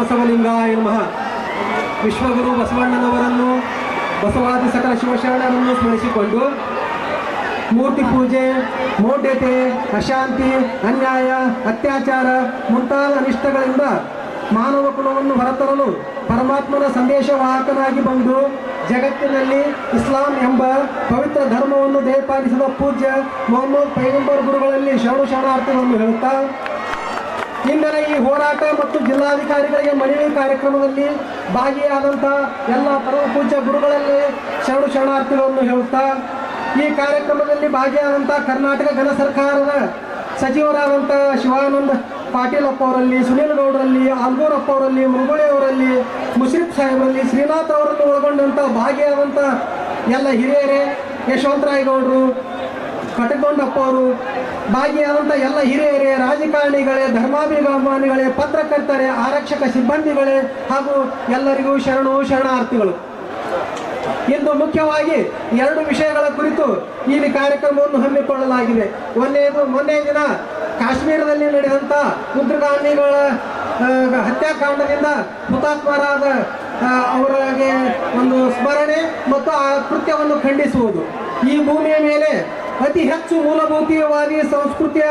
ಬಸವಲಿಂಗಾಯ ನಮಃ ವಿಶ್ವಗುರು ಬಸವಣ್ಣನವರನ್ನು, ಬಸವಾದಿ ಸಕಲ ಶಿವಶರಣರನ್ನು ಸ್ಮರಿಸಿಕೊಂಡು ಮೂರ್ತಿ ಪೂಜೆ, ಮೌಢ್ಯತೆ, ಅಶಾಂತಿ, ಅನ್ಯಾಯ, ಅತ್ಯಾಚಾರ ಮುಂತಾದ ಅನಿಷ್ಟಗಳಿಂದ ಮಾನವ ಕುಲವನ್ನು ಹೊರತರಲು ಪರಮಾತ್ಮನ ಸಂದೇಶವಾಹಕನಾಗಿ ಬಂದು ಜಗತ್ತಿನಲ್ಲಿ ಇಸ್ಲಾಂ ಎಂಬ ಪವಿತ್ರ ಧರ್ಮವನ್ನು ದೇಪಾಲಿಸಿದ ಪೂಜ್ಯ ಮೊಹಮ್ಮದ್ ಪೈಗಂಬರ್ ಗುರುಗಳಲ್ಲಿ ಶರಣು ಶರಣಾರ್ಥಿಗಳನ್ನು ಹೇಳುತ್ತಾ ಇಂದಿನ ಈ ಹೋರಾಟ ಮತ್ತು ಜಿಲ್ಲಾಧಿಕಾರಿಗಳಿಗೆ ಮನವಿ ಕಾರ್ಯಕ್ರಮದಲ್ಲಿ ಭಾಗಿಯಾದಂಥ ಎಲ್ಲ ಪರಮ ಪೂಜ್ಯ ಗುರುಗಳಲ್ಲಿ ಶರಣು ಶರಣಾರ್ಥಿಗಳನ್ನು ಹೇಳುತ್ತಾ, ಈ ಕಾರ್ಯಕ್ರಮದಲ್ಲಿ ಭಾಗಿಯಾದಂಥ ಕರ್ನಾಟಕ ಘನ ಸರ್ಕಾರದ ಸಚಿವರಾದಂಥ ಶಿವಾನಂದ ಪಾಟೀಲ್ ಅಪ್ಪ ಅವರಲ್ಲಿ ಸುನೀಲ್ ಗೌಡರಲ್ಲಿ ಆಲ್ಗೂರಪ್ಪ ಅವರಲ್ಲಿ ಅವರಲ್ಲಿ ಮುಷರಿಫ್ ಸಾಹೇಬರಲ್ಲಿ, ಶ್ರೀನಾಥ್ ಅವರನ್ನು ಒಳಗೊಂಡಂಥ ಭಾಗಿಯಾದಂಥ ಎಲ್ಲ ಹಿರಿಯರೇ ಯಶವಂತರಾಯ್ ಗೌಡರು ಕಟಗೊಂಡಪ್ಪ ಅವರು ಭಾಗಿಯಾದಂಥ ಎಲ್ಲ ಹಿರಿಯರೇ, ರಾಜಕಾರಣಿಗಳೇ, ಧರ್ಮಾಭಿಮಾನಿಗಳೇ, ಪತ್ರಕರ್ತರೇ, ಆರಕ್ಷಕ ಸಿಬ್ಬಂದಿಗಳೇ ಹಾಗೂ ಎಲ್ಲರಿಗೂ ಶರಣು ಶರಣಾರ್ಥಿಗಳು. ಇಂದು ಮುಖ್ಯವಾಗಿ ಎರಡು ವಿಷಯಗಳ ಕುರಿತು ಈ ಕಾರ್ಯಕ್ರಮವನ್ನು ಹಮ್ಮಿಕೊಳ್ಳಲಾಗಿದೆ. ಒಂದೇದು, ಮೊನ್ನೆ ದಿನ ಕಾಶ್ಮೀರದಲ್ಲಿ ನಡೆದಂಥ ಉಗ್ರಗಾಮಿಗಳ ಹತ್ಯಾಕಾಂಡದಿಂದ ಹುತಾತ್ಮರಾದ ಅವರಿಗೆ ಒಂದು ಸ್ಮರಣೆ ಮತ್ತು ಆ ಕೃತ್ಯವನ್ನು ಖಂಡಿಸುವುದು. ಈ ಭೂಮಿಯ ಮೇಲೆ ಅತಿ ಹೆಚ್ಚು ಮೂಲಭೂತವಾದಿ ಸಂಸ್ಕೃತಿಯ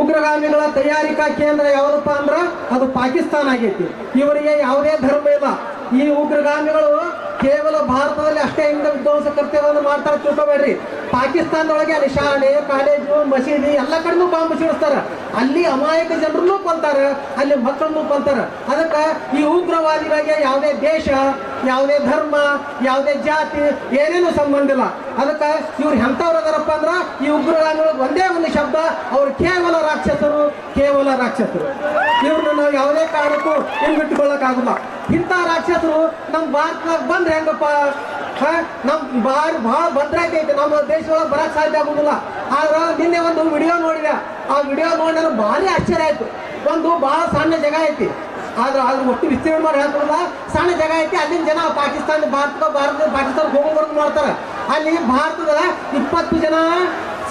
ಉಗ್ರಗಾಮಿಗಳ ತಯಾರಿಕಾ ಕೇಂದ್ರ ಯಾವುದಪ್ಪ ಅಂದ್ರ ಅದು ಪಾಕಿಸ್ತಾನ ಆಗೈತಿ. ಇವರಿಗೆ ಯಾವುದೇ ಧರ್ಮ ಇಲ್ಲ. ಈ ಉಗ್ರಗಾಮಿಗಳು ಕೇವಲ ಭಾರತದಲ್ಲಿ ಅಷ್ಟೇ ಹಿಂದ ವಿಧ್ವಂಸ ಕೃತ್ಯಗಳನ್ನು ಮಾಡ್ತಾರೆ ತಿಳ್ಕೊಬೇಡ್ರಿ. ಪಾಕಿಸ್ತಾನದೊಳಗೆ ಅಲ್ಲಿ ಶಾಲೆ ಕಾಲೇಜು, ಮಸೀದಿ ಎಲ್ಲ ಕಡೆನೂ ಬಾಂಬ್ ಸಿಡಿಸ್ತಾರ ಅಲ್ಲಿ ಅಮಾಯಕ ಜನರನ್ನು ಕೊಲ್ತಾರ, ಅಲ್ಲಿ ಮಕ್ಕಳನ್ನು ಕೊಲ್ತಾರ. ಅದಕ್ಕೆ ಈ ಉಗ್ರವಾದಿಗಳಿಗೆ ಯಾವುದೇ ದೇಶ, ಯಾವುದೇ ಧರ್ಮ, ಯಾವುದೇ ಜಾತಿ ಏನೇನು ಸಂಬಂಧ ಇಲ್ಲ. ಅದಕ್ಕೆ ಇವ್ರು ಎಂಥವ್ರು ಅದಾರಪ್ಪ ಅಂದ್ರೆ, ಈ ಉಗ್ರಗಾಮಿಗಳು ಒಂದೇ ಒಂದು ಶಬ್ದ, ಅವ್ರು ಕೇವಲ ರಾಕ್ಷಸರು ಕೇವಲ ರಾಕ್ಷಸರು. ಇವ್ರನ್ನ ನಾವು ಯಾವುದೇ ಕಾರಣಕ್ಕೂ ಹಿಂಗಿಟ್ಟುಕೊಳ್ಳಕ್ಕಾಗಲ್ಲ ಇಂಥ ರಾಕ್ಷಸರು ನಮ್ಮ ಭಾರತದಾಗ ಬಂದ್ರೆ ಹೆಂಗಪ್ಪ? ನಮ್ ಬಾರ್ ಭಾಳ ಭದ್ರತೆ ನಮ್ಮ ದೇಶದೊಳಗೆ ಬರಕ್ ಸಾಧ್ಯ ಆಗುದಿಲ್ಲ. ಆದ್ರೆ ನಿನ್ನೆ ಒಂದು ವಿಡಿಯೋ ನೋಡಿದೆ. ಆ ವಿಡಿಯೋ ನೋಡಿ ನನಗೆ ಭಾರಿ ಆಶ್ಚರ್ಯ ಆಯ್ತು. ಒಂದು ಭಾಳ ಸಣ್ಣ ಜಾಗ ಐತಿ. ಆದ್ರೆ ಅದ್ರ ಒಟ್ಟು ವಿಸ್ತೀರ್ಣ ಮಾಡಿ ಹೇಳ್ಕೊಡಲ್ಲ ಸಣ್ಣ ಜಾಗ ಐತಿ. ಅಲ್ಲಿನ ಜನ ಪಾಕಿಸ್ತಾನ ಭಾರತ ಭಾರತ ಪಾಕಿಸ್ತಾನ ಹೋಗೋವರೆಗೂ ಮಾಡ್ತಾರೆ. ಅಲ್ಲಿ ಭಾರತದ ಇಪ್ಪತ್ತು ಜನ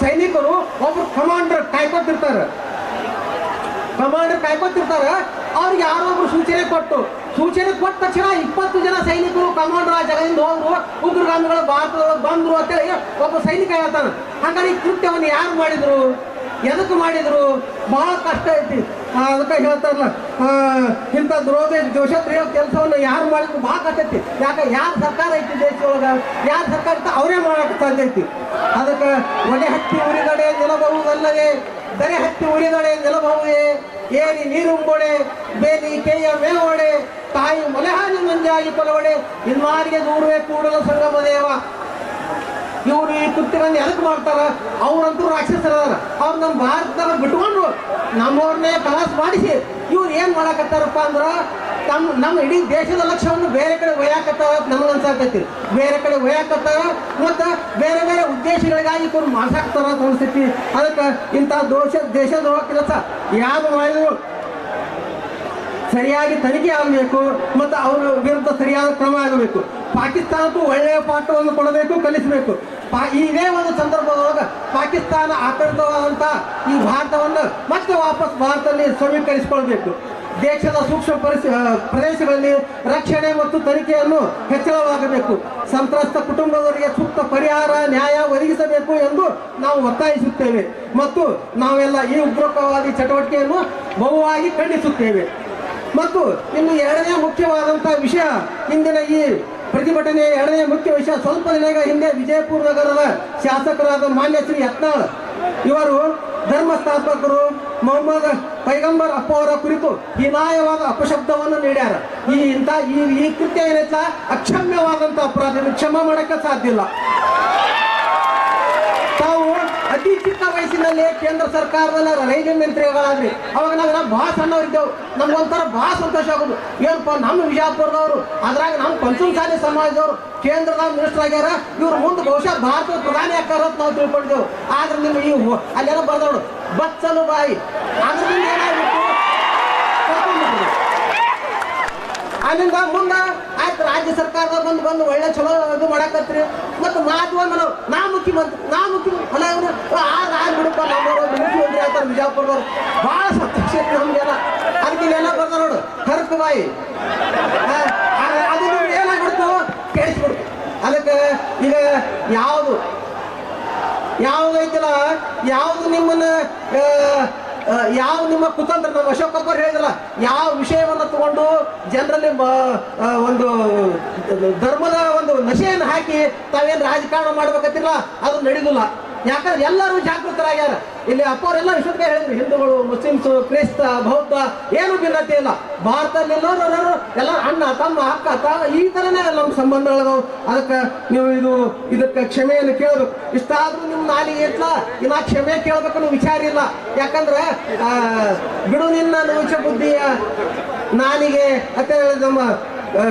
ಸೈನಿಕರು ಒಬ್ರು ಕಮಾಂಡರ್ ಕಾಯ್ಕೊತಿರ್ತಾರೆ. ಕಮಾಂಡರ್ ಕಾಯ್ಕೊತಿರ್ತಾರೆ. ಅವ್ರಿಗೆ ಯಾರೋ ಒಬ್ರು ಸೂಚನೆ ಕೊಟ್ಟು ಸೂಚನೆ ಕೊಟ್ಟ ತಕ್ಷಣ ಇಪ್ಪತ್ತು ಜನ ಸೈನಿಕರು ಕಮಾಂಡರ್ ಆ ಜಾಗದಿಂದ ಹೋದ್ರು. ಉಗ್ರಗಾಮಿಗಳು ಭಾರತದೊಳಗೆ ಬಂದ್ರು ಅಂತೇಳಿ ಒಬ್ಬ ಸೈನಿಕ ಹೇಳ್ತಾನೆ. ಹಂಗಾರೆ ಈ ಕೃತ್ಯವನ್ನು ಯಾರು ಮಾಡಿದ್ರು? ಎದಕ್ಕೆ ಮಾಡಿದ್ರು? ಬಹಳ ಕಷ್ಟ ಐತಿ. ಅದಕ್ಕೆ ಹೇಳ್ತಾರಲ್ಲ ಇಂಥ ದ್ರೋಹ ದೋಷಪ್ರಿಯ ಕೆಲಸವನ್ನು ಯಾರು ಮಾಡಿದ್ರು? ಭಾಳ ಕಷ್ಟ ಐತಿ. ಯಾಕೆ? ಯಾರು ಸರ್ಕಾರ ಐತಿ ದೇಶದೊಳಗೆ? ಯಾರು ಸರ್ಕಾರ ಇತ್ತು ಅವರೇ ಮಾಡಕ್ಕೆ ಸಾಧ್ಯ ಐತಿ. ಅದಕ್ಕೆ ಒಲೆ ಹತ್ತಿ ಉರಿಗಡೆ ನಿಲ್ಲಬಹುದಲ್ಲದೆ ದರೆ ಹತ್ತಿ ಉರಿದಡೆ ನಿಲ್ಲಬಹುದೇ? ಏರಿ ನೀರುಂಬೊಡೆ ಬೇಲಿ ಕೇಯ ಮೇವೊಡೆ ತಾಯಿ ಮೊಲೆಹಾನಿ ಮಂಜಾಗಿ ಕೊಲವಡೆ ಇನ್ನಾರಿಗೆ ದೂರವೇ ಕೂಡಲ ಸಂಗಮ ದೇವ. ಇವರು ಈ ಕೃತ್ಯಗಳನ್ನು ಎದಕ್ ಮಾಡ್ತಾರ? ಅವ್ರಂತೂ ರಾಕ್ಷಸರದಾರ. ಅವ್ರು ನಮ್ಮ ಭಾರತದಾಗ ಬಿಟ್ಕೊಂಡ್ರು ನಮ್ಮವ್ರನ್ನೇ ಕಲಾಸ್ ಮಾಡಿಸಿ ಇವ್ರು ಏನು ಮಾಡಕತ್ತಾರಪ್ಪ ಅಂದ್ರೆ ತಮ್ಮ ನಮ್ಮ ಇಡೀ ದೇಶದ ಲಕ್ಷ್ಯವನ್ನು ಬೇರೆ ಕಡೆ ಒಯ್ಯಾಕತ್ತಾರ ನಮ್ಗೆ ಅನ್ಸಾಕತ್ತಿ ಬೇರೆ ಕಡೆ ಒಯ್ಯಾಕತ್ತಾರ ಮತ್ತು ಬೇರೆ ಬೇರೆ ಉದ್ದೇಶಗಳಿಗಾಗಿ ಇವ್ರು ಮಾಡ್ಸಾಕ್ತಾರ ಅಂತ ಅನ್ಸೈತಿ. ಅದಕ್ಕೆ ಇಂಥ ದೋಷ ದೇಶದೊಳಗೆ ಕೆಲಸ. ಯಾರು ಮಾಡಿದ್ರು ಸರಿಯಾಗಿ ತನಿಖೆ ಆಗಬೇಕು ಮತ್ತು ಅವರ ವಿರುದ್ಧ ಸರಿಯಾದ ಕ್ರಮ ಆಗಬೇಕು. ಪಾಕಿಸ್ತಾನಕ್ಕೂ ಒಳ್ಳೆಯ ಪಾಠವನ್ನು ಕೊಡಬೇಕು, ಕಲಿಸಬೇಕು. ಪಾ ಇದೇ ಒಂದು ಸಂದರ್ಭದೊಳಗೆ ಪಾಕಿಸ್ತಾನ ಆಕ್ರಮಿತವಾದಂಥ ಈ ಭಾರತವನ್ನು ಮತ್ತೆ ವಾಪಸ್ ಭಾರತದಲ್ಲಿ ಸಮೀಕರಿಸಿಕೊಳ್ಬೇಕು ದೇಶದ ಸೂಕ್ಷ್ಮ ಪರಿಸ ಪ್ರದೇಶಗಳಲ್ಲಿ ರಕ್ಷಣೆ ಮತ್ತು ತನಿಖೆಯನ್ನು ಹೆಚ್ಚಳವಾಗಬೇಕು. ಸಂತ್ರಸ್ತ ಕುಟುಂಬದವರಿಗೆ ಸೂಕ್ತ ಪರಿಹಾರ, ನ್ಯಾಯ ಒದಗಿಸಬೇಕು ಎಂದು ನಾವು ಒತ್ತಾಯಿಸುತ್ತೇವೆ. ಮತ್ತು ನಾವೆಲ್ಲ ಈ ಉಗ್ರವಾದಿ ಚಟುವಟಿಕೆಯನ್ನು ಬಹುವಾಗಿ ಖಂಡಿಸುತ್ತೇವೆ. ಮತ್ತು ಇನ್ನು ಎರಡನೇ ಮುಖ್ಯವಾದಂಥ ವಿಷಯ, ಇಂದಿನ ಈ ಪ್ರತಿಭಟನೆಯ ಎರಡನೇ ಮುಖ್ಯ ವಿಷಯ, ಸ್ವಲ್ಪ ದಿನಗಳ ಹಿಂದೆ ವಿಜಯಪುರ ನಗರದ ಶಾಸಕರಾದ ಮಾನ್ಯ ಶ್ರೀ ಯತ್ನಾಳ್ ಇವರು ಧರ್ಮ ಸ್ಥಾಪಕರು ಮೊಹಮ್ಮದ್ ಪೈಗಂಬರ್ ಅಪ್ಪ ಅವರ ಕುರಿತು ಹೀನಾಯವಾದ ಅಪಶಬ್ದವನ್ನು ನೀಡ್ಯಾರ. ಈ ಇಂಥ ಈ ಈ ಕೃತ್ಯ ಏನೈತ ಅಕ್ಷಮ್ಯವಾದಂಥ ಅಪರಾಧ. ಕ್ಷಮ ಮಾಡಕ್ಕೆ ಸಾಧ್ಯ ಇಲ್ಲ. ತಾವು ಅತಿ ಚಿಕ್ಕ ವಯಸ್ಸಿನಲ್ಲಿ ಕೇಂದ್ರ ಸರ್ಕಾರದಲ್ಲ ರೈಲ್ವೆ ಮಂತ್ರಿಗಳಾದ್ರಿ ಅವಾಗ ನಾವು ಭಾಳ ಸಣ್ಣವರಿದ್ದೆವು. ನಮ್ಗೊಂಥರ ಭಾಳ ಸಂತೋಷ ಆಗೋದು. ಏನಪ್ಪ, ನಮ್ಮ ವಿಜಯಪುರದವರು ಅದ್ರಾಗ ನಮ್ಮ ಪಂಚಮಸಾಲಿ ಸಮಾಜದವರು ಕೇಂದ್ರದಾಗ ಮಿನಿಸ್ಟರ್ ಆಗ್ಯಾರ. ಇವ್ರು ಮುಂದೆ ಬಹುಶಃ ಭಾರತದ ಪ್ರಧಾನಿ ಆಕಾರ ಅಂತ ನಾವು ತಿಳ್ಕೊಂಡಿದ್ದೆವು. ಆದ್ರೆ ನಿಮ್ಗೆ ಈ ಅಲ್ಲೆಲ್ಲ ಬರ್ದವಳು ಬಚ್ಚಲು ಬಾಯಿ. ಅದರಿಂದ ಏನಾಗಬೇಕು. ಅಲ್ಲಿಂದ ಮುಂದೆ ರಾಜ್ಯ ಸರ್ಕಾರದ ಬಂದು ಬಂದು ಒಳ್ಳೆ ಚಲೋ ಇದು ಮಾಡಕತ್ರಿ ಮತ್ತು ಮಾತು ಒಂದು ನಾವು ನಾ ಮುಖ್ಯಮಂತ್ರಿ ನಾ ಮುಖ್ಯಮಂತ್ರಿ ಅಲ್ಲ ಇವರು ಆ ರಾಜ್ ಬಿಡಪ್ಪ ನಮ್ಮವರು ಮುಖ್ಯಮಂತ್ರಿ ಆಗ್ತಾರೆ ವಿಜಯಪುರದವ್ರು ಭಾಳ ಸಂತೋಷ ನಮ್ಗೆಲ್ಲ. ಅದಕ್ಕೆ ಇಲ್ಲೆಲ್ಲ ಬರ್ದ ನೋಡು ಹರಕು ಬಾಯಿ. ಅದು ಏನಾಗ್ಬಿಡ್ತು? ಕೇಳಿಸ್ಬಿಡ್ತು ಅದಕ್ಕೆ ಈಗ ಯಾವುದು? ಯಾವುದು ನಿಮ್ಮನ್ನ ಆ, ಆ, ಯಾವ ನಿಮ್ಮ ಕುತಂತ್ರ ನಮ್ಮ ಅಶೋಕ್ ಕಬ್ಬರ್ ಹೇಳಿದ್ರಲ್ಲ, ಯಾವ ವಿಷಯವನ್ನು ತಗೊಂಡು ಜನರಲ್ಲಿ ಒಂದು ಧರ್ಮದ ಒಂದು ನಶೆಯನ್ನು ಹಾಕಿ ತಾವೇನು ರಾಜಕಾರಣ ಮಾಡ್ಬೇಕಂತಿಲ್ಲ ಅದು ನಡೆದಿಲ್ಲ. ಯಾಕಂದ್ರೆ ಎಲ್ಲರೂ ಜಾಗೃತರಾಗ್ಯಾರ. ಇಲ್ಲಿ ಅಪ್ಪವರೆಲ್ಲ ವಿಶ್ವಕ್ಕೆ ಹೇಳಿದ್ರು, ಹಿಂದೂಗಳು, ಮುಸ್ಲಿಮ್ಸು, ಕ್ರಿಸ್ತ, ಬೌದ್ಧ, ಏನು ಭಿನ್ನತೆ ಇಲ್ಲ. ಭಾರತದಲ್ಲಿ ಎಲ್ಲರೂ ಎಲ್ಲ ಅಣ್ಣ, ತಮ್ಮ, ಅಕ್ಕ ತಾವ ಈ ಥರನೇ ನಮ್ಮ ಸಂಬಂಧಗಳು ಅದಕ್ಕೆ ನೀವು ಇದು, ಇದಕ್ಕೆ ಕ್ಷಮೆಯನ್ನು ಕೇಳಬೇಕು ಇಷ್ಟಾದ್ರೂ ನಿಮ್ಮ ನಾಲಿಗೆ ಇಟ್ಲ ಇನ್ನ ಕ್ಷಮೆ ಕೇಳ್ಬೇಕನ್ನೋ ವಿಚಾರ ಇಲ್ಲ. ಯಾಕಂದ್ರೆ ಬಿಡು ನಿನ್ನ ನೂಚ ಬುದ್ಧಿಯ ನಾಲಿಗೆ ಅಂತ ನಮ್ಮ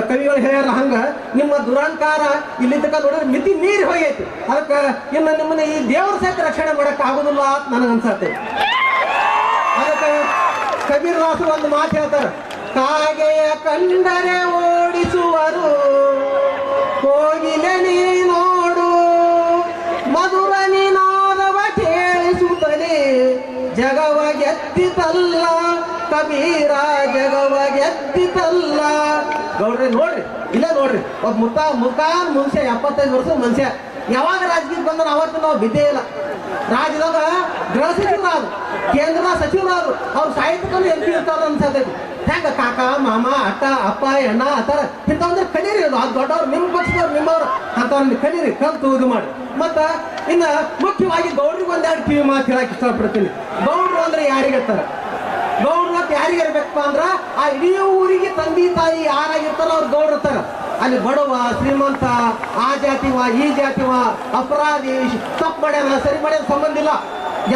ಕವಿಗಳು ಹೇಳ್ಯಾರ ಹಂಗ, ನಿಮ್ಮ ದುರಂಕಾರ ಇಲ್ಲಿ ತನಕ ನೋಡಿದ್ರೆ ಮಿತಿ ನೀರು ಹೋಗೈತಿ. ಅದಕ್ಕೆ ಇನ್ನು ನಿಮ್ಮನ್ನ ಈ ದೇವ್ರ ಸಹಿತ ರಕ್ಷಣೆ ಮಾಡಕ್ ಆಗುದಿಲ್ಲ ಅಂತ ನನಗೆ ಅನ್ಸತ್ತೆ. ಅದಕ್ಕೆ ಕಬೀರ್ ದಾಸರು ಒಂದು ಮಾತು ಹೇಳ್ತಾರೆ, ಕಾಗೆಯ ಕಂಡರೆ ಓಡಿಸುವರು, ಕೋಗಿಲೆ ನೀ ನೋಡು, ಮಧುರ ನಿನಾದವ ಕೇಳಿಸುತ್ತಲೇ, ಜಗವ ಗೆದ್ದಿತಲ್ಲ ಕಬೀರ ಜಗವ ಗೆದ್ದಿತಲ್ಲ ಗೌಡ್ರಿ, ನೋಡ್ರಿ, ಇಲ್ಲೇ ನೋಡ್ರಿ ಒಬ್ಬ ಮುತ್ತ ಮುಖ ಮನುಷ್ಯ ಎಪ್ಪತ್ತೈದು ವರ್ಷದ ಮನುಷ್ಯ ಯಾವಾಗ ರಾಜಕೀಯ ಬಂದ್ರೆ ಅವತ್ತು ನಾವು ಬಿದ್ದೇ ಇಲ್ಲ. ರಾಜ್ಯದಾಗ ಗೃಹ ಸಚಿವರಾದ್ರು ಕೇಂದ್ರದ ಸಚಿವರಾದ್ರು. ಅವ್ರು ಸಾಹಿತ್ಯಕ್ಕೂ ಎಂ ಪಿ ಇರ್ತಾರ ಅನ್ಸತೈತಿ. ಹೆಂಗ ಕಾಕ, ಮಾಮ, ಅಕ್ಕ, ಅಪ್ಪ, ಅಣ್ಣ ಆತರ ಇಂಥವಂದ್ರೆ ಕಲೀರಿ ಅದು ಅದು ದೊಡ್ಡವ್ರು, ನಿಮ್ಮ ಪಕ್ಷದವ್ರು, ನಿಮ್ಮವ್ರು ಅಂಥವ್ರನ್ನ ಕಲೀರಿ ಕಲ್ತು ಇದು ಮಾಡಿ. ಮತ್ತ ಇನ್ನ ಮುಖ್ಯವಾಗಿ ಗೌಡ್ರಿಗೆ ಒಂದೆರಡು ಕಿವಿ ಮಾತು ಹೇಳಕ್ ಇಷ್ಟಪಡ್ತೀನಿ. ಗೌಡ್ರು ಅಂದ್ರೆ ಯಾರಿಗತ್ತಾರ ಗೌಡ್ರು ಯಾರಿಗೆ ಇರ್ಬೇಕಪ್ಪ ಅಂದ್ರ ಆ ಇಡೀ ಊರಿಗೆ ತಂದೆ ತಾಯಿ ಯಾರಾಗಿರ್ತಾರೋ ಅವ್ರು ತರ ಅಲ್ಲಿ ಬಡವ, ಶ್ರೀಮಂತ, ಆ ಜಾತಿವ ಈ ಜಾತಿವ ಅಪರಾಧಿ, ತಪ್ಪು ಮಾಡ್ಯಾನ, ಸರಿ ಮಾಡ್ಯಾನ ಸಂಬಂಧ ಇಲ್ಲ.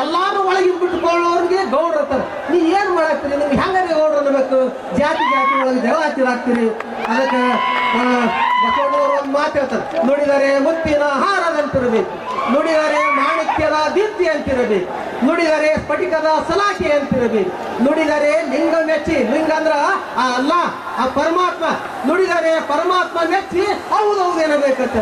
ಎಲ್ಲಾರು ಒಳಗೆ ಬಿಟ್ಟುಕೊಳ್ಳೋರಿಗೆ ಗೌಡ್ರು ಇರ್ತಾರೆ. ನೀ ಏನ್ ಮಾಡಾಕ್ತೀರಿ? ನಿಮ್ಗೆ ಹೆಂಗಾರೆ ಗೌಡ್ರ ಅನ್ನಬೇಕು? ಜಾತಿ ಜಾತಿ ಒಳಗೆ ಜಗಳ ಹತ್ತಿರಾಗ್ತೀರಿ ಅದಕ್ಕೆ ಬಸವಣ್ಣವರು ಒಂದು ಮಾತು ಹೇಳ್ತಾರೆ. ನುಡಿದರೆ ಮುತ್ತಿನ ಹಾರದಂತಿರಬೇಕು. ನುಡಿದರೆ ಮಾಣಿಕ್ಯದ ದೀಪ್ತಿ ಅಂತಿರಬೇಕು. ನುಡಿದರೆ ಸ್ಫಟಿಕದ ಸಲಾಖೆ ಅಂತಿರಬೇಕು. ನುಡಿದರೆ ಲಿಂಗ ಮೆಚ್ಚಿ, ಲಿಂಗ ಅಂದ್ರ ಆ ಅಲ್ಲ, ಆ ಪರಮಾತ್ಮ. ನುಡಿದರೆ ಪರಮಾತ್ಮ ಮೆಚ್ಚಿ, ಹೌದು ಹೌದು ಏನಬೇಕಂತ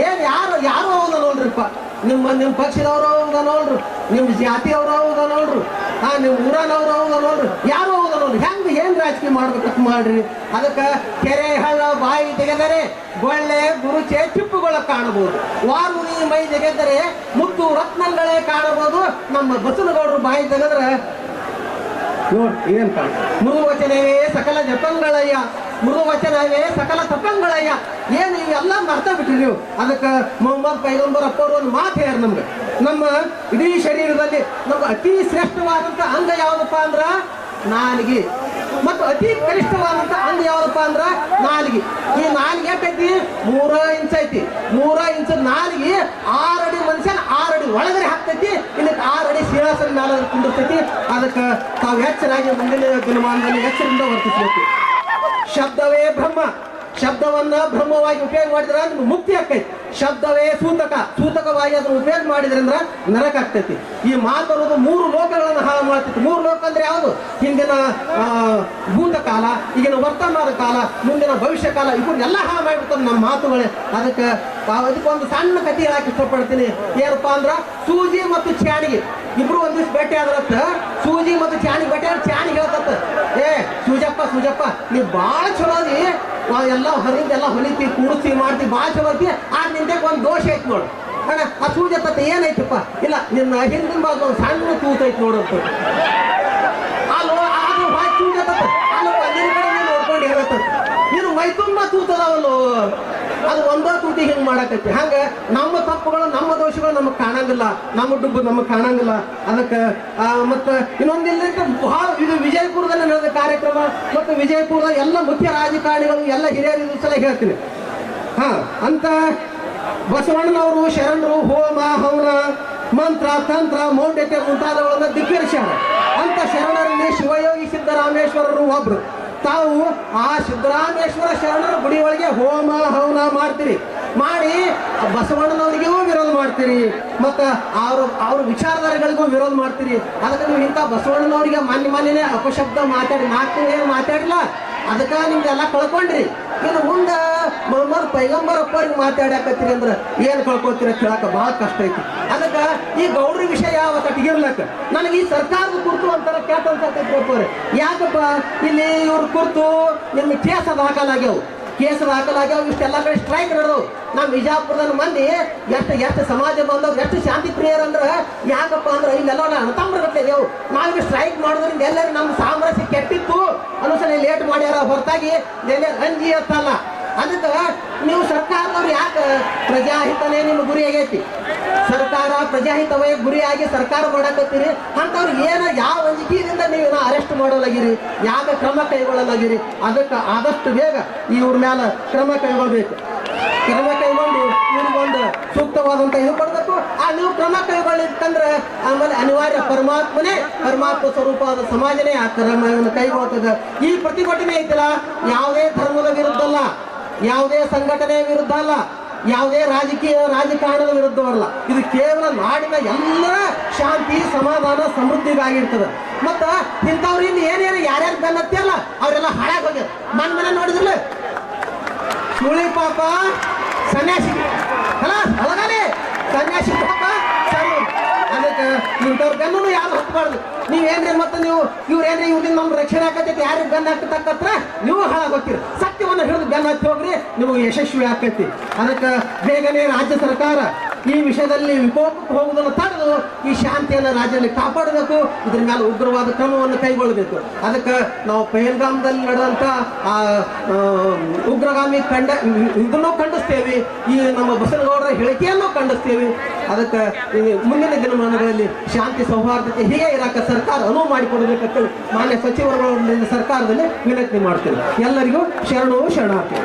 ಏನ್ ಯಾರು ಯಾರು ಹೌದ ನೋಡ್ರಿಪ್ಪ ನಿಮ್ಮ ನಿಮ್ಮ ಪಕ್ಷದವ್ರು ಹೌದ ನೋಡ್ರು ನಿಮ್ಮ ಜಾತಿಯವ್ರು ಹೌದ ನೋಡ್ರು ಆ, ನಿಮ್ಮ ಊರನವ್ರು ಹೌದ ನೋಡ್ರಿ ಯಾರು ಹೌದ ನೋಡ್ರಿ ಹೆಂಗ್, ಏನ್ ರಾಜಕೀಯ ಮಾಡ್ಬೇಕಂತ ಮಾಡ್ರಿ? ಅದಕ್ಕೆ ಕೆರೆ, ಹಳ್ಳ, ಬಾಯಿ ತೆಗೆದರೆ ಗೊಳ್ಳೆ ಗುರುಚೆ ಚಿಪ್ಪುಗಳ ಕಾಣಬಹುದು. ವಾರುಣಿ ಮೈ ತೆಗೆದರೆ ಮುತ್ತು ರತ್ನಗಳೇ ಕಾಣಬಹುದು. ನಮ್ಮ ಬಸನಗೌಡರು ಬಾಯಿ ತೆಗೆದ್ರೆ ನೋಡ್ ಏನಂತ ಮೃದುವಚನವೇ ಮೃದು ವಚನವೇ ಸಕಲ ಜಪಂಗಳಯ್ಯ ಮೃದು ವಚನವೇ ಸಕಲ ತಪಂಗಳಯ್ಯ. ಏನು ಎಲ್ಲ ಮರ್ತ ಬಿಟ್ರಿ ನೀವು ಅದಕ್ಕೆ ಮೊಹಮ್ಮದ್ ಪೈಗಂಬರ್ ಅಪ್ಪವ್ರು ಒಂದು ಮಾತು ಹೇಳ ನಮ್ಗೆ. ನಮ್ಮ ಇಡೀ ಶರೀರದಲ್ಲಿ ನಮ್ಗೆ ಅತಿ ಶ್ರೇಷ್ಠವಾದಂಥ ಅಂಗ ಯಾವುದಪ್ಪ ಅಂದ್ರ ನಾಲಿಗೆ. ಮತ್ತು ಅತಿ ಕನಿಷ್ಠವಾದಂಥ ಅಂಗ ಯಾವ್ದಪ್ಪ ಅಂದ್ರ ನಾಲಿಗೆ. ಈ ನಾಲಿಗೆ ಎಷ್ಟೈತಿ ಮೂರ ಇಂಚ್ ಐತಿ. ಮೂರ ಇಂಚ್ ನಾಲಿಗೆ ಆರಡಿ ಮನುಷ್ಯನ ಆರಡಿ ಒಳಗಡೆ ಹಾಕ್ತೈತಿ. ಕುಂದಿರ್ತೈತಿ ಅದಕ್ಕೆ ತಾವು ಎಚ್ಚರಾಗಿ ಮುಂದಿನ ದಿನಮಾನದಲ್ಲಿ ಎಚ್ಚರಿಂದ ವರ್ತಿಸಬೇಕು. ಶಬ್ದವೇ ಬ್ರಹ್ಮ. ಶಬ್ದವನ್ನ ಬ್ರಹ್ಮವಾಗಿ ಉಪಯೋಗ ಮಾಡಿದ್ರೆ ಅಂದ್ರೆ ಮುಕ್ತಿ ಆಕೈತಿ ಶಬ್ದವೇ ಸೂತಕ. ಸೂತಕವಾಗಿ ಅದನ್ನು ಉಪಯೋಗ ಮಾಡಿದ್ರಂದ್ರ ನರಕ ಆಗ್ತೈತಿ. ಈ ಮಾತನ್ನೋದು ಮೂರು ಲೋಕಗಳನ್ನು ಹಾಳು ಮಾಡ್ತೈತಿ. ಮೂರು ಲೋಕ ಅಂದ್ರೆ ಯಾವುದು? ಹಿಂದಿನ ಭೂತಕಾಲ, ಈಗಿನ ವರ್ತಮಾನ ಕಾಲ, ಮುಂದಿನ ಭವಿಷ್ಯ ಕಾಲ ಇವನ್ನೆಲ್ಲ ಹಾಳು ಮಾಡಿಬಿಡ್ತಾರೆ ನಮ್ಮ ಮಾತುಗಳೇ. ಅದಕ್ಕೆ ಅದಕ್ಕೊಂದು ಸಣ್ಣ ಕಥೆ ಹೇಳಕ್ಕೆ ಇಷ್ಟಪಡ್ತೀನಿ. ಏನಪ್ಪಾ ಅಂದ್ರೆ ಸೂಜಿ ಮತ್ತು ಚಾಣಿಗೆ ಇಬ್ರು ಒಂದ್ ದಿವ್ಸ ಭೇಟಿ ಆದ್ರತ್ತ, ಸೂಜಿ ಮತ್ತು ಚಾನಿ ಭೇಟಿ ಆದ್ರೆ ಚಾನಿ ಹೇಳ್ತತ್ತ. ಏ, ಸೂಜಪ್ಪ ಸೂಜಪ್ಪ, ನೀ ಭಾಳ ಚಲೋ ಅದಿ. ಎಲ್ಲ ಹೊರಗಿಂದ ಎಲ್ಲ ಹೊಲಿತಿ, ಕೂಡಿಸಿ ಮಾಡ್ತಿ ಭಾಳ ಚಲೋ ಐತಿ ಆ ನಿಂದಕ್ಕೆ ಒಂದು ದೋಷ ಐತಿ ನೋಡು. ಅಣ್ಣ, ಆ ಸೂಜಿ ತತ್ತ ಏನೈತಪ್ಪ? ಇಲ್ಲ, ನಿನ್ನ ಹಿಂದಿನ ಬಾಜು ಒಂದು ಸಣ್ಣ ತೂತೈತಿ ನೋಡಂತ ಅಲ್ಲೋ ಅದು ಭಾಳ ಸೂಜತ್ತ ಅಲ್ಲೋ ಅಲ್ಲಿನ ಕಡೆ ನೋಡ್ಕೊಂಡು ಹೇಳತ್ತ. ನೀನು ಮೈ ತುಂಬ ತೂತದಾವಲ್ಲೋ. ಅದು ಒಂದೇ ತುಟಿ ಹಿಂಗೆ ಮಾಡಕತ್ತಿ. ಹಂಗೆ ನಮ್ಮ ತಪ್ಪುಗಳು, ನಮ್ಮ ದೋಷಗಳು ನಮಗೆ ಕಾಣಂಗಿಲ್ಲ. ನಮ್ಮ ಡುಬ್ಬು ನಮಗೆ ಕಾಣಂಗಿಲ್ಲ. ಅದಕ್ಕೆ ಮತ್ತು ಇನ್ನೊಂದಿಲ್ಲ ಬಹಳ ಇದು ವಿಜಯಪುರದಲ್ಲಿ ನಡೆದ ಕಾರ್ಯಕ್ರಮ ಮತ್ತು ವಿಜಯಪುರದ ಎಲ್ಲ ಮುಖ್ಯ ರಾಜಕಾರಣಿಗಳು, ಎಲ್ಲ ಹಿರಿಯರು ಇದು ಸಲ ಹೇಳ್ತೀನಿ. ಹಾಂ, ಅಂತ ಬಸವಣ್ಣನವರು, ಶರಣರು, ಹೋಮ, ಹವನ, ಮಂತ್ರ, ತಂತ್ರ, ಮೌಢ್ಯತೆ ಮುಂತಾದವುಗಳನ್ನ ದಿಗ್ಗರಿಸ್ಯಾರ ಅಂತ ಶರಣರಲ್ಲಿ ಶಿವಯೋಗಿ ಸಿದ್ದರಾಮೇಶ್ವರರು ಒಬ್ರು. ತಾವು ಆ ಸಿದ್ದರಾಮೇಶ್ವರ ಶರಣರ ಗುಡಿ ಒಳಗೆ ಹೋಮ ಹವನ ಮಾಡ್ತೀರಿ. ಮಾಡಿ ಬಸವಣ್ಣನವರಿಗೂ ವಿರೋಧ ಮಾಡ್ತೀರಿ. ಮತ್ತು ಅವರು, ಅವ್ರ ವಿಚಾರಧಾರೆಗಳಿಗೂ ವಿರೋಧ ಮಾಡ್ತೀರಿ. ಅದಕ್ಕೆ ನೀವು ಇಂಥ ಬಸವಣ್ಣನವರಿಗೆ ಮಾನ್ಯ ಮಾನ್ಯನೇ ಅಪಶಬ್ದ ಮಾತಾಡಿ, ನಾಲ್ಕು ಏನು ಮಾತಾಡಿಲ್ಲ. ಅದಕ್ಕೆ ನಿಮ್ದೆಲ್ಲ ಕಳ್ಕೊಂಡ್ರಿ. ಇನ್ನು ಮುಂದೆ ಮೊಹಮ್ಮದ್ ಪೈಗಂಬರಪ್ಪರಿಗೆ ಮಾತಾಡಕತ್ತೀರಿ ಅಂದ್ರೆ ಏನು ಕಳ್ಕೊತೀರ ಕೇಳಕ ಬಹಳ ಕಷ್ಟ ಐತಿ. ಅದಕ್ಕೆ ಈ ಗೌಡ್ರ ವಿಷಯ ಯಾವ ಕಟ್ಟಿಗಿರ್ಲಕ್ಕ ನನಗೆ ಈ ಸರ್ಕಾರದ ಕುರ್ತು ಅಂತಾರ ಕೆಟ್ಟ ಅನ್ಸತ್ತೈತಿ ಯಾಕಪ್ಪ? ಇಲ್ಲಿ ಇವ್ರ ಕುರ್ತು ನಿಮ್ಗೆ ಕೇಸ್ ಅದು ಹಾಕಲಾಗ್ಯಾವ ಕೇಸ್ ದಾಖಲಾಗ್ಯಾವ ಇಷ್ಟೆಲ್ಲ ಕಡೆ ಸ್ಟ್ರೈಕ್ ನಡೆದವು. ನಮ್ಮ ವಿಜಾಪುರದ ಮಂದಿ, ಎಷ್ಟು ಎಷ್ಟು ಸಮಾಜ ಬಂದವ್ರು, ಎಷ್ಟು ಶಾಂತಿ ಪ್ರಿಯರು ಅಂದ್ರೆ ಯಾಕಪ್ಪ ಅಂದ್ರೆ ಇಲ್ಲೆಲ್ಲ ಅಣತಂಬ್ರಗಟ್ಟಲೆ ಇದೇವು. ನಾವು ಸ್ಟ್ರೈಕ್ ಮಾಡೋದ್ರಿಂದ ಎಲ್ಲರೂ ನಮ್ಮ ಸಾಮರಸ್ಯ ಕೆಟ್ಟಿತ್ತು. ಅನುಸರಣೆ ಲೇಟ್ ಮಾಡ್ಯಾರ ಹೊರತಾಗಿ ಅಂಜಿ ಅತ್ತಲ್ಲ ಅದಕ್ಕೆ ನೀವು ಸರ್ಕಾರದವ್ರು ಯಾಕೆ ಪ್ರಜಾಹಿತನೇ ನಿಮ್ಮ ಗುರಿ ಆಗೈತಿ? ಸರ್ಕಾರ ಪ್ರಜಾಹಿತವೇ ಗುರಿಯಾಗಿ ಸರ್ಕಾರ ಮಾಡಕತ್ತೀರಿ? ಅಂಥವ್ರಿಗೆ ಏನ ಯಾವ ಅಂಜಿಕೆಯಿಂದ ನೀವು ಅರೆಸ್ಟ್ ಮಾಡೋಲಾಗಿರಿ? ಯಾವ ಕ್ರಮ ಕೈಗೊಳ್ಳಲಾಗಿರಿ? ಅದಕ್ಕೆ ಆದಷ್ಟು ಬೇಗ ಇವ್ರ ಮೇಲೆ ಕ್ರಮ ಕೈಗೊಳ್ಬೇಕು. ಕ್ರಮ ಕೈಗೊಂಡು ಇವ್ರಿಗೊಂದು ಸೂಕ್ತವಾದಂತ ಇದು ಕೊಡಬೇಕು. ಆ ನೀವು ಕ್ರಮ ಕೈಗೊಳ್ಳಿತ್ತಂದ್ರೆ ಆಮೇಲೆ ಅನಿವಾರ್ಯ ಪರಮಾತ್ಮನೇ ಪರಮಾತ್ಮ ಸ್ವರೂಪವಾದ ಸಮಾಜನೇ ಆ ಕ್ರಮವನ್ನು ಕೈಗೊಳ್ತದೆ. ಈ ಪ್ರತಿಭಟನೆ ಐತಲ್ಲ? ಯಾವುದೇ ಧರ್ಮದ ವಿರುದ್ಧ ಅಲ್ಲ ಯಾವುದೇ ಸಂಘಟನೆ ವಿರುದ್ಧ ಅಲ್ಲ, ಯಾವುದೇ ರಾಜಕೀಯ ರಾಜಕಾರಣದ ವಿರುದ್ಧವಲ್ಲ ಇದು ಕೇವಲ ನಾಡಿನ ಎಲ್ಲ ಶಾಂತಿ, ಸಮಾಧಾನ, ಸಮೃದ್ಧಿಗಾಗಿರ್ತದೆ. ಮತ್ತ ಇಂಥವ್ರು ಇಲ್ಲಿ ಏನೇನು ಯಾರ್ಯಾರು ಬೆನ್ನತ್ತಿಯಲ್ಲ ಅವರೆಲ್ಲ ಹಾಳಾಗಿ ಹೋಗ್ಯಾರ. ಮನ್ ಮನೆ ನೋಡಿದ್ರಲ್ಲ? ಸುಳಿ ಪಾಪ, ಸನ್ಯಾಸಿ. ಅಲ್ಲ ಸನ್ಯಾಸಿ ಪಾಪ ಅದಕ್ಕೆ ಇಂಥವ್ರ ಗನ್ನೂ ಯಾರು ಹತ್ಬಾರ್ದು. ನೀವೇನ್ರಿ ಮತ್ತೆ ನೀವು, ಇವ್ರೇನ್ರಿ ಇವ್ರಿಂದ ನಮ್ಮ ರಕ್ಷಣೆ ಆಕತೈತಿ ಯಾರಿಗೆ ಬೆನ್ನ ಹಾಕತಕ್ಕತ್ರ ನೀವು ಹಾಳಾಗೋಗ್ತೀರಿ ಸತ್ಯವನ್ನು ಹಿಡಿದು ಬೆನ್ನ ಹತ್ತಿ ಹೋಗ್ರಿ, ನಿಮಗೆ ಯಶಸ್ವಿ ಆಕೈತಿ ಅದಕ್ಕೆ ಬೇಗನೆ ರಾಜ್ಯ ಸರ್ಕಾರ ಈ ವಿಷಯದಲ್ಲಿ ವಿಕೋಪಕ್ಕೆ ಹೋಗುವುದನ್ನು ತಡೆದು ಈ ಶಾಂತಿಯನ್ನು ರಾಜ್ಯದಲ್ಲಿ ಕಾಪಾಡಬೇಕು. ಇದ್ರ ಮೇಲೆ ಉಗ್ರವಾದ ಕ್ರಮವನ್ನು ಕೈಗೊಳ್ಳಬೇಕು. ಅದಕ್ಕೆ ನಾವು ಪಹಲ್ಗಾಮದಲ್ಲಿ ನಡೆದಂಥ ಆ ಉಗ್ರಗಾಮಿ ಕಂಡ ಇದನ್ನು ಖಂಡಿಸ್ತೇವೆ. ಈ ನಮ್ಮ ಬಸನಗೌಡರ ಹೇಳಿಕೆಯನ್ನು ಖಂಡಿಸ್ತೇವೆ. ಅದಕ್ಕೆ ಮುಂದಿನ ದಿನಮಾನಗಳಲ್ಲಿ ಶಾಂತಿ ಸೌಹಾರ್ದತೆ ಹೀಗೆ ಇರಾಕ ಸರ್ಕಾರ ಅನುವು ಮಾಡಿಕೊಡಬೇಕಂತ ಮಾನ್ಯ ಸಚಿವರುಗಳ ಸರ್ಕಾರದಲ್ಲಿ ವಿನಂತಿ ಮಾಡ್ತೇನೆ. ಎಲ್ಲರಿಗೂ ಶರಣು ಶರಣಾರ್ಥಿ